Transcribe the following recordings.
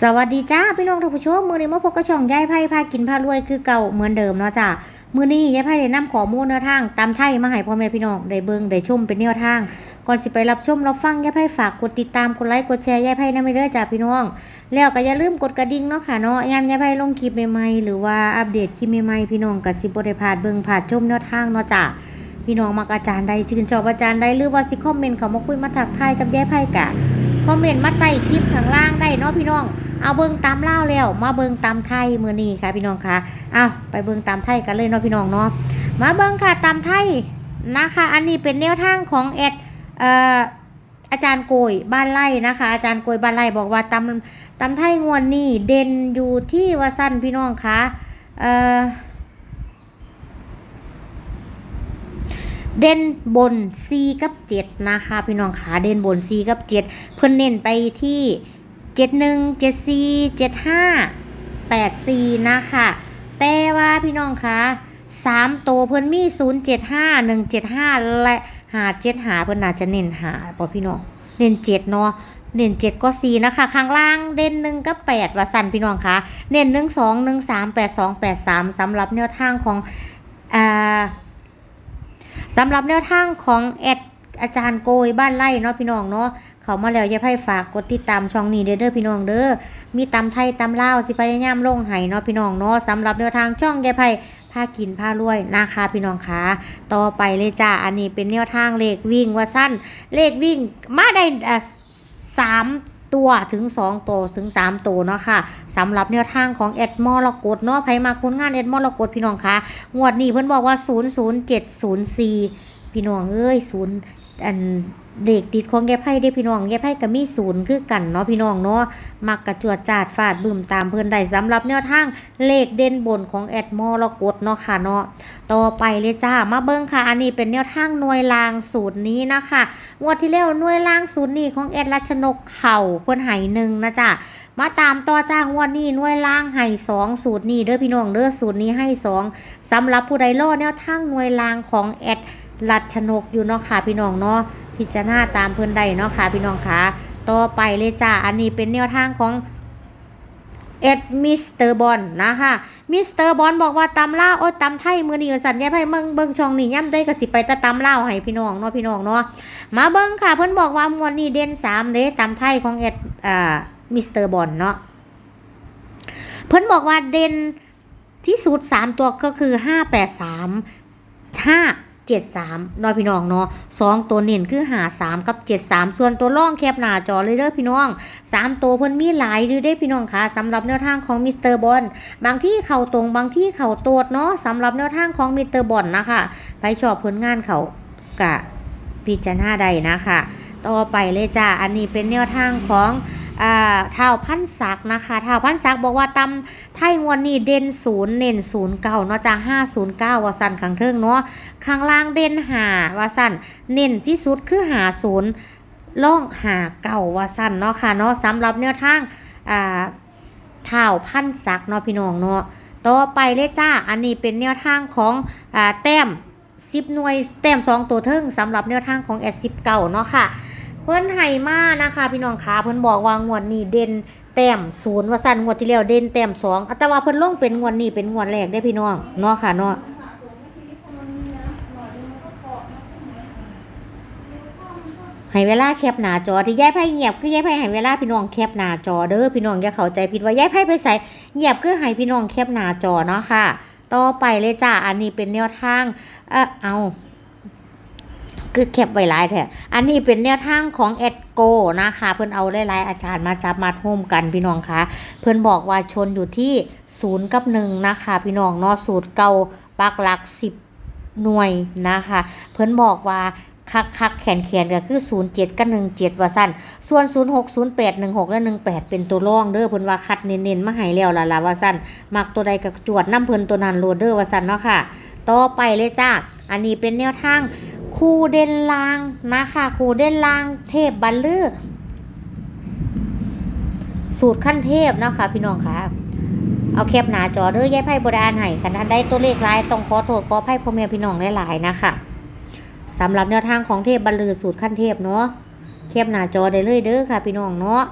สวัสดีจ้าพี่น้องท่านผู้ชมมือนี้มาพบกับช่องยายไพ่พากินพารวยคือเก่าเหมือนเดิมเนาะจ้ามือนี้ยายไพ่ได้นำขอมูลแนวทางตามไทยมาให้พ่อแม่พี่น้องได้เบิงได้ชมเป็นแนวทาง ก่อนสิไปรับชมรับฟังยายไพ่ฝากกดติดตามกดไลค์กดแชร์ยายไพ่นำไปเด้อจ้าพี่น้อง แล้วก็อย่าลืมกดกระดิ่งเนาะค่ะเนาะยามยายไพ่ลงคลิปใหม่ๆหรือว่าอัปเดตคลิปใหม่ๆพี่น้องก็สิบ่ได้พาดเบิงพลาดชมแนวทางเนาะจ้าพี่น้องมักอาจารย์ใดชื่นชอบอาจารย์ใดหรือว่าสิคอมเมนต์เขามาคุยมาทักทายกับยายไพ่กะ คอมเมนต์มาใต้คลิปข้างล่างได้เนาะพี่น้อง เอาเบิ่งตามเล่าแล้ว มาเบิ่งตามไทยมือนี้ค่ะพี่น้องค่ะเอาไปเบิ่งตามไทยกันเลยเนาะพี่น้องเนาะ มาเบิ่งค่ะตามไทยนะคะ อันนี้เป็นแนวทางของแอดเอ่ออาจารย์โกยบ้านไร่นะคะ อาจารย์โกยบ้านไร่บอกว่าตามตามไทยงวดนี้เด่นอยู่ที่ว่าสั้นพี่น้องค่ะเอ่อ เด่นบน C กับ 7 นะคะ พี่น้องขาเด่นบน C กับ 7 เพิ่นเน้นไปที่ 71 74 75 84 นะคะ แต่ว่าพี่น้องคะ3ตัวเพิ่นมี 075 175 และ575เพิ่นน่าจะเน้นหาบ่พี่น้องเน้น7เนาะเน้น7ก็4นะคะข้างล่างเด่น1กับ8ว่าสันพี่น้องคะเน้น1 2 1 3 8 2 8 3สำหรับแนวทางของอ่า สำหรับแนวทางของแอดอาจารย์โกยบ้านไร่เนาะพี่น้องเนาะเขามาแล้วอย่าให้ฝากกดติดตามช่องนี้เด้อเด้อพี่น้องเด้อมีตำไทยตำลาวสิพยายามลงให้เนาะพี่น้องเนาะสำหรับแนวทางช่องยายไพ่พากินพารวยนะคะพี่น้องคะต่อไปเลยจ้าอันนี้เป็นแนวทางเลขวิ่งว่าสั้นเลขวิ่งมาได้สาม ตัวถึง 2 ตัวถึง 3 ตัวเนาะค่ะสำหรับแนวทางของแอดมอลกดเนาะไผมาคุณงานแอดมอลกดพี่น้องคะงวดนี้เพิ่นบอกว่า 00704 พี่น้องเอ้ยศูนย์อัน เด็กติดของแย่ไพ่ได้พี่น้องแย่ไพ่ก็มีศูนย์คือกันเนาะพี่น้องเนาะมักกระจวดจาดฟาดบึมตามเพิ่อนได้สำหรับแนวทางเลขเด่นบนของแอดมอลกดเนาะค่ะเนาะต่อไปเลยจ้ามาเบิ่งค่ะ อันนี้เป็นแนวทางหน่วยรางสูตรนี้นะคะงวดที่แล้วหน่วยรางสูตรนี้ของแอดรัชนกเข่าเพิ่นให้หนึ่งนะจ้ามาตามต่อจ้างวดนี้หน่วยล่างให้สองสูตรนี้เด้อพี่น้องเด้อสูตรนี้ให้สองสำหรับผู้ใดรอแนวทางหน่วยรางของแอดรัชนกอยู่เนาะค่ะพี่น้องเนาะ พิจารณาตามเพิ่อนได้เนาะค่ะพี่น้องค่ะต่อไปเลยจ้าอันนี้เป็นแนวทางของเอ็ดมิสเตอร์บอลนะคะมิสเตอร์บอลบอกว่าตำล่าโอ้ตำไทยมือนี่สันยาไพ่เมืองเบิ่งช่องนี่ย่ำได้ก็สิไปแตะตำล่าให้พี่น้องเนาะพี่น้องเนาะมาเบิ่งค่ะเพิ่อนบอกว่ามวนนี้เด่นสามเด้ตำไทยของเอ็ดอ่ามิสเตอร์บอลเนาะเพิ่อนบอกว่าเด่นที่สุดสามตัวก็คือห้าแปดสามห้า เจ็ดสามน้อยพี่น้องเนาะสองตัวเน้นคือหาสามกับเจ็ดสามส่วนตัวล่องแคบหน้าจอเลยเด้อพี่น้องสามตัวเพิ่นมีหลายอยู่เด้พี่น้องค่ะสำหรับแนวทางของมิสเตอร์บอลบางที่เข่าตรงบางที่เข่าโตดเนาะสำหรับแนวทางของมิสเตอร์บอลนะคะไปชอบผลงานเขากะพิจารณาใดนะคะ ต่อไปเลยจ้าอันนี้เป็นแนวทางของ เท้าพันศักนะคะเท้าพันศักบอกว่าตำไทยงวนนี้เด่นศูนย์เน้นศูนย์เก้าเนาะจ้าห้าศูนย์เก้าว่าสั่นขังเทิงเนาะข้างล่างเด่นหาว่าสั้นเน้นที่สุดคือหาศูนย์ล่องหาเก่าว่าสั้นเนาะค่ะเนาะสำหรับแนวทางอ่าเท้าพันศักเนาะพี่น้องเนาะต่อไปเลยจ้า อันนี้เป็นแนวทางของอแต้มสิบหน่วยแต้มสองตัวเทิงสำหรับแนวทางของแอดสิบเก่าเนาะค่ะ เพิ่นไห้มานะคะพี่น้องคะเพิ่นบอกว่างวดนี้เด่นแต้มศูนย์ว่าสั้นงวดที่แล้วเด่นแต้มสองแต่ว่าเพิ่นลงเป็นงวดนี้เป็นงวดแรกได้พี่น้องเนาะค่ะเนาะให้เวลาแคปหน้าจอที่ย้ายไพ่เงียบคือย้ายไพ่ให้เวลาพี่น้องแคปหน้าจอเด้อพี่น้องอย่าเข้าใจผิดว่าย้ายไพ่ไปใส่เงียบคือให้พี่น้องแคปหน้าจอเนาะค่ะ ต่อไปเลยจ้าอันนี้เป็นแนวทางเออเอา คือแคปไว้หลายแท้อันนี้เป็นแนวทางของแอดโกนะคะ เพิ่อนเอาหลายๆอาจารย์มาจับมาโฮมกันพี่น้องคะเพิ่อนบอกว่าชนอยู่ที่ศูนย์กับหนึ่งนะคะ พี่น้องเนาะสูตรเก่าปักหลักสิบหน่วยนะคะ เพิ่อนบอกว่าคักคักแขนแขนก็คือ 0 7กับ1 7 ว่าสั้น ส่วน 0 6 0 8 1 6 และ 18 เป็นตัวร่องเด้อเพิ่นว่าคัดเน้นๆมาให้แล้วล่ะล่ะว่าสั้น มักตัวใดก็จวดน้ำเพิ่นตัวนั้นโลดเด้อว่าสั้นเนาะค่ะ ต่อไปเลยจ้า อันนี้เป็นแนวทาง ครูเด่นลางนะคะครูเด่นลางเทพบัลลือสูตรขั้นเทพนะคะพี่น้องค่ะเอาแคปหนาจอเด้อยายไพ่บดานให้คันท่านได้ตัวเลขหลายต้องขอโทษขออภัยพ่อแม่พี่น้องหลายๆนะคะสำหรับแนวทางของเทพบรรลือสูตรขั้นเทพเนาะเทียบหนาจอได้เลยเด้อค่ะ พี่น้องเนาะ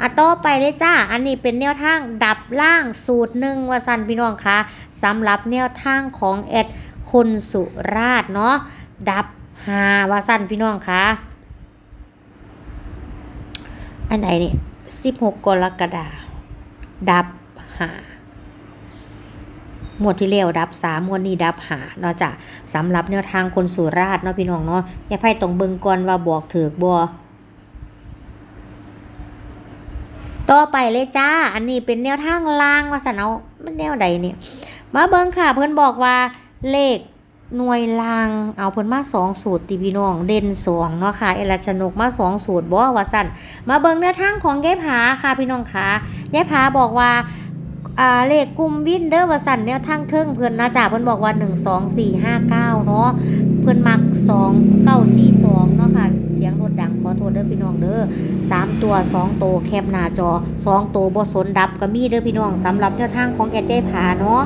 อะต่อไปเลยจ้า อันนี้เป็นแนวทางดับล่างสูตรหนึ่งว่าสันพี่น้องคะสำหรับแนวทางของแอดคนสุราชเนาะดับ หาว่าสั้นพี่น้องคะอันไหนเนี่ยสิบหกกรกฎาดับหาหมวดที่แล้วดับสามหมวดนี้ดับหาเนาะจ้ะสำหรับแนวทางคนสุราชเนาะพี่น้องเนาะอย่าไพ่ตรงเบิงก่อนว่าบอกถือบัวต่อไปเลยจ้า อันนี้เป็นแนวทางล่างว่าสันเอามันแนวใดเนี่ยมาเบิงค่ะเพื่อนบอกว่าเลข หน่วยล่างเอาเพิ่นมาสองสูตรติพี่น้องเด่นสองเนาะค่ะเอลชนกมาสองสูตรบ่ว่าสั่นมาเบิ้งแนวทางของยายผาค่ะพี่น้องค่ะยายผาบอกว่าอ่าเลขกลุ่มวินเดอร์วสั่นแนวทางเทิงเพิ่อนนะจ้าเพิ่อนบอกว่า 1 2 4 5 9 เนาะเพิ่อนมัก 2 9 4 2 เนาะค่ะ เสียงรถดังขอโทษเด้อพี่น้องเด้อสามตัวสองตัวแคบหน้าจอสองตัวบ่สนดับก็มีเด้อพี่น้องสำหรับแนวทางของแอดเจผาเนาะ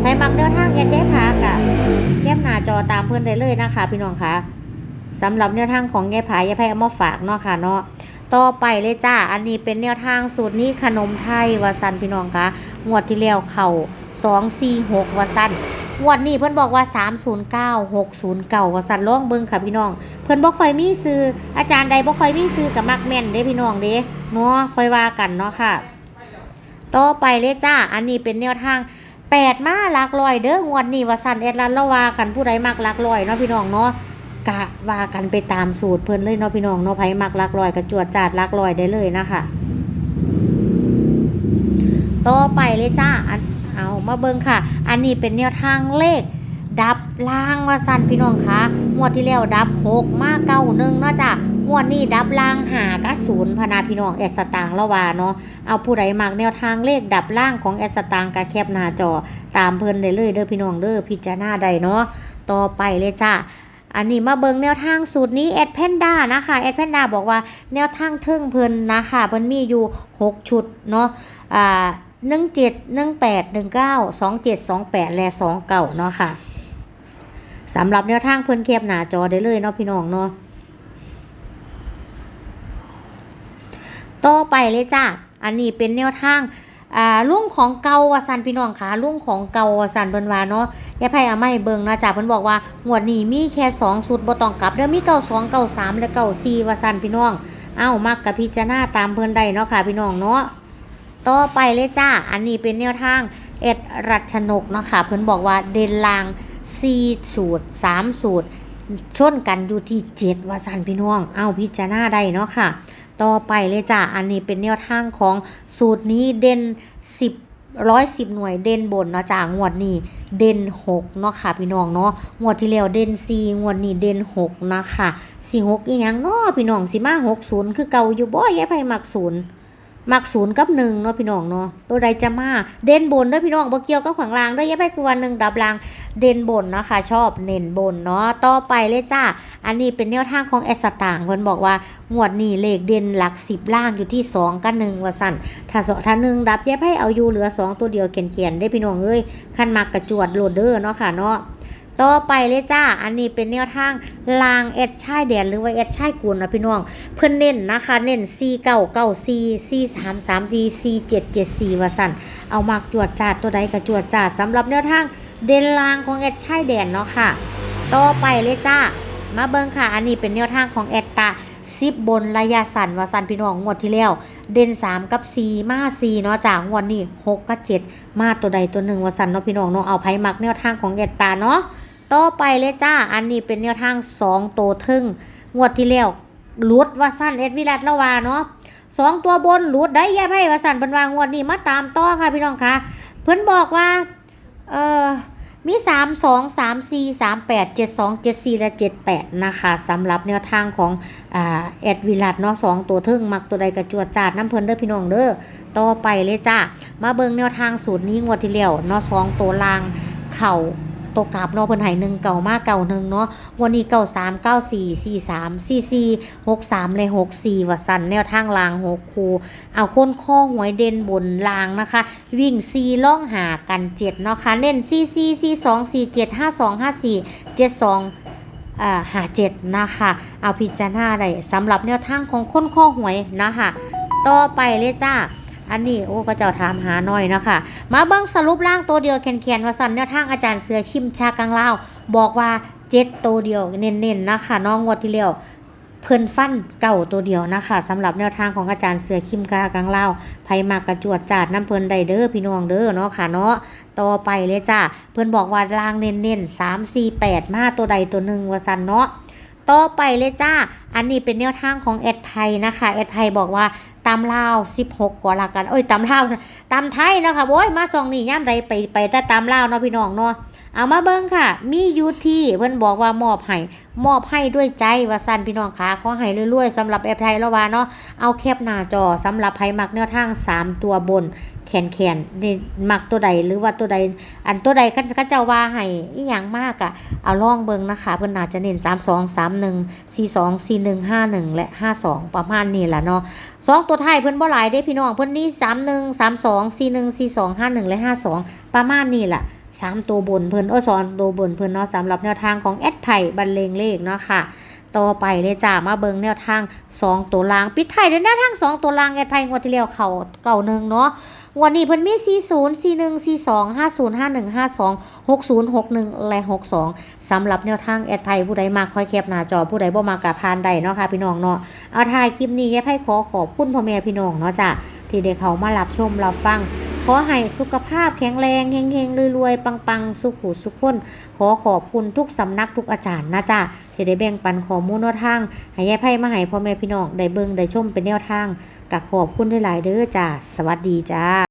ใครมักแนวทางแอดเจผากะแคบหน้าจอตามเพิ่อนได้เลยนะคะ พี่น้องคะสำหรับแนวทางของยายผายายไผเอามาฝากเนาะค่ะเนาะต่อไปเลยจ้า อันนี้เป็นแนวทางสูตรนี้ขนมไทยวาซันพี่น้องคะงวดที่แล้วเข่า246วาซันงวดนี้เพิ่อนบอกว่า309 609ว่าสั่นร้องเบิ่งค่ะพี่น้อง เพิ่อนบ่ค่อยมีซื้ออาจารย์ใดบ่ค่อยมีซื้อกับมักแม่นเด้พี่น้องเด้เนาะคอยว่ากันเนาะค่ะ ต่อไปเลยจ้า อันนี้เป็นแนวทาง 8มาหลักร้อยเด้องวดนี้ว่าสันแอดลันละว่ากันผู้ใดมักหลักร้อยเนาะพี่น้องเนาะกะว่ากันไปตามสูตรเพิ่นเลยเนาะพี่น้องเนาะไผมักหลักร้อยก็จวดจาดหลักร้อยได้เลยนะคะต่อไปเลยจ้าอันเอามาเบิ่งค่ะ อันนี้เป็นแนวทางเลข ดับล่างว่าสันพี่น้องคะงวดที่แล้วดับหกมาเก้าหนึ่งเนาะจ้ะ งวดนี้ดับล่างหากะศูนย์พนาพี่น้องแอสตางละวาเนาะเอาผู้ใดมักแนวทางเลขดับล่างของแอสตางกะแคบหน้าจอตามเพิ่นได้เลยเด้อพี่น้องเด้อพิจารณาได้เนาะต่อไปเลยจ้าอันนี้มาเบิงแนวทางสูตรนี้แอดแพนด้านะคะแอดแพนด้าบอกว่าแนวทางเทิงเพิ่นนะคะเพิ่นมีอยู่ 6 ชุดเนาะอ่าหนึ่งเจ็ดหนึ่งแปดหนึ่งเก้าสองเจ็ดสองแปดและสองเก้าเนาะค่ะสำหรับแนวทางเพิ่นแคบหน้าจอได้เลยเนาะพี่น้องเนาะ ต่อไปเลยจ้าอันนี้เป็นแนวทางอ่าลุงของเกาวาสันพี่น้องค่ะลุงของเกาวาสันเพิ่นวาเนาะอย่าไผเอาไม่เบิงนะจ้าเพิ่นบอกว่างวดนี้มีแค่สองสุดบ่ต้องกลับเด้อมีเก้าสองเก้าสามและเก้าสี่ว่าสันพี่น้อง เอ้ามักกับพิจารณาตามเพิ่นได้เนาะค่ะพี่น้องเนาะต่อไปเลยจ้าอันนี้เป็นแนวทางเอ็ดรัชนกเนาะค่ะเพิ่นบอกว่าเดนลาง4สูตร3สูตรชนกันอยู่ที่7ว่าสันพี่น้อง เอาพิจารณาได้เนาะค่ะ ต่อไปเลยจ้ะ อันนี้เป็นแนวทางของสูตรนี้เด่น 10 110หน่วยเด่นบนเนาะจ้างวดนี้เด่น6เนาะค่ะพี่น้องเนาะงวดที่แล้วเด่น4งวดนี้เด่น6นะคะ4 6อีหยังเนาะพี่น้องสิมา60คือเก่าอยู่บ่ยายไผมักศูนย์ มักศูนย์กับหนึ่งเนาะพี่น้องเนาะตัวใดจะมาเด่นบนเด้อพี่น้องบ่เกี่ยวกับขวางล่างเด้อย่าไปกวนหนึ่งดับล่างเด่นบนนะคะ ชอบเน้นบนเนาะต่อไปเลยจ้าอันนี้เป็นแนวทางของแอสตางค์เพิ่นบอกว่างวดนี้เลขเด่นหลักสิบล่างอยู่ที่สองกับหนึ่งว่าสั่นถ้าสถ้าหนึ่งดับย่าให้เอาอยู่เหลือสองตัวเดียวเขียนๆได้พี่น้องเอ้ยคันมักกระจวดโหลดเด้อเนาะค่ะเนาะ ต่อไปเลยจ้า อันนี้เป็นแนวทางลางแอดชายแดนหรือว่าแอดชายกุลนะพี่น้อง เพิ่นเน้นนะคะ เน้น C เก้าเก้า C C สามสาม C C เจ็ดเจ็ด C ว่าสันเอามากจวดจาดตัวใดก็จวดจาดสำหรับแนวทางเดนลางของแอดชายแดนเนาะค่ะ ต่อไปเลยจ้า มาเบิ่งค่ะ อันนี้เป็นแนวทางของแอดตาซิบบนระยะสั้นวาสันพี่น้องงวดที่แล้ว เด่น3กับ4มา4เนาะจากงวดนี้6กับ7มาตัวใดตัวหนึ่งวาสันเนาะพี่น้องเนาะเอาไพ่มักแนวทางของแอดตาเนาะ ต่อไปเลยจ้า อันนี้เป็นแนวทางสองตัวทึ่งงวดที่แล้วลุดว่าสั้นเอ็ดวิรัตละวาเนาะสองตัวบนหลุดได้แย่ไพ่ว่าสั้นเป็นวางวดนี้มาตามต่อค่ะพี่น้องคะเพื่อนบอกว่าเออมีสามสองสามสี่สามแปดเจ็ดสองเจ็ดสี่และเจ็ดแปดนะคะสำหรับแนวทางของอ่าแอดวิรัตเนาะสองตัวทึ่งมักตัวใดกระจวดจาดน้ำเพลินเด้อพี่น้องเด้อต่อไปเลยจ้ามาเบิงแนวทางสูตรนี้งวดที่แล้วเนาะสองตัวลางเข่า ตัวกราบเนาะเพิ่นให้หนึ่งเก่ามากเก่าหนึ่งเนาะวันนี้เก่าสามเก้าสี่สี่สามสี่สี่หกสามเลยหกสี่ว่าสันแนวทางลางหกคูเอาค้นข้อหวยเด่นบนลางนะคะ วิ่งซีล่องหากันเจ็ดเนาะค่ะเน้นซีซีซีสองสี่เจ็ดห้าสองห้าสี่เจ็ดสองอ่าหาเจ็ดนะคะ เอาพิจารณาได้สำหรับแนวทางของค้นข้อหวยนะคะ ต่อไปเลยจ้า อันนี้โอ้ก็เจ้าถามหาหน่อยเนาะคะมาเบิ่งสรุปร่างตัวเดียวแคนๆว่าสั่นแนวทางอาจารย์เสือคิมชากังเลาบอกว่าเจ็ดตัวเดียวเน้นๆนะคะน้องงวดที่แล้วเพิ่นฟันเก่าตัวเดียวนะคะสำหรับแนวทางของอาจารย์เสือคิมกากังเลาไผมากกระจวดจาดน้ำเพิ่นไดเด้อพี่น้องเด้อเนาะค่ะเนาะต่อไปเลยจ้าเพิ่นบอกว่าล่างเน้นๆ3 4 8มาตัวใดตัวหนึ่งว่าสันเนาะต่อไปเลยจ้า อันนี้เป็นแนวทางของแอดไทยนะคะ แอดไทยบอกว่า ตามลาว16กว่าละกันเอ้ยตามลาวตำไทยนะคะโว้ยมาซองนี่ย่ามใดไปไปแต่ตามลาวเนาะพี่น้องเนาะเอามาเบิ้งค่ะ มียูที่เพิ่นบอกว่ามอบให้มอบให้ด้วยใจว่าสั้นพี่น้องขาขอให้รวยๆสำหรับแอปไทยแล้วว่าเนาะเอาแคบหน้าจอสำหรับไพ่มักเนื้อทาง 3 ตัวบน แขนแขนนี่มักตัวใดหรือว่าตัวใด อันตัวใดกันก็เจ้าว่าให้อีหยังมากอะเอาล่องเบิงนะคะเพิ่นน่าจจะเน้น3 2 3 1 4 2 4 1 5 1และ52ประมาณนี้แหละเนาะสองตัวไทยเพิ่นบ่หลายเด้พี่น้องเพิ่นนี่31 32 41 42 51และ52ประมาณนี้แหละสามตัวบนเพิ่นเออสอนตัวบนเพิ่นเนาะสำหรับแนวทางของแอดไทยบรรเลงเลขเนาะค่ะต่อไปเลยจ้ามาเบิงแนวทาง 2 ตัวล่าง ปิดไทยด้วยแนวทาง 2 ตัวล่างแอดไทยงวดที่แล้วเขาเก่าหนึ่งเนาะ วันนี้เพิ่นมี 40 41 42 50 51 52 60 61 และ 62สำหรับแนวทางแอดไทยผู้ใดมาค่อยแคปหน้าจอผู้ใดบ่มากะพานใดเนาะค่ะพี่น้องเนาะเอาถ่ายคลิปนี้แอดไทยขอขอบคุณพ่อแม่พี่น้องเนาะจ้ะที่ได้เขามารับชมรับฟังขอให้สุขภาพแข็งแรงเฮงๆรวยๆ ปังๆ สุขุสุขคน ขอขอบคุณทุกสำนักทุกอาจารย์นะจ๊ะที่ได้แบ่งปันข้อมูลแนวทาง ให้ยายไพ่มาให้พ่อแม่พี่น้อง ได้เบิ่งได้ชมเป็นแนวทางก็ขอบคุณหลายๆเด้อจ้าสวัสดีจ้า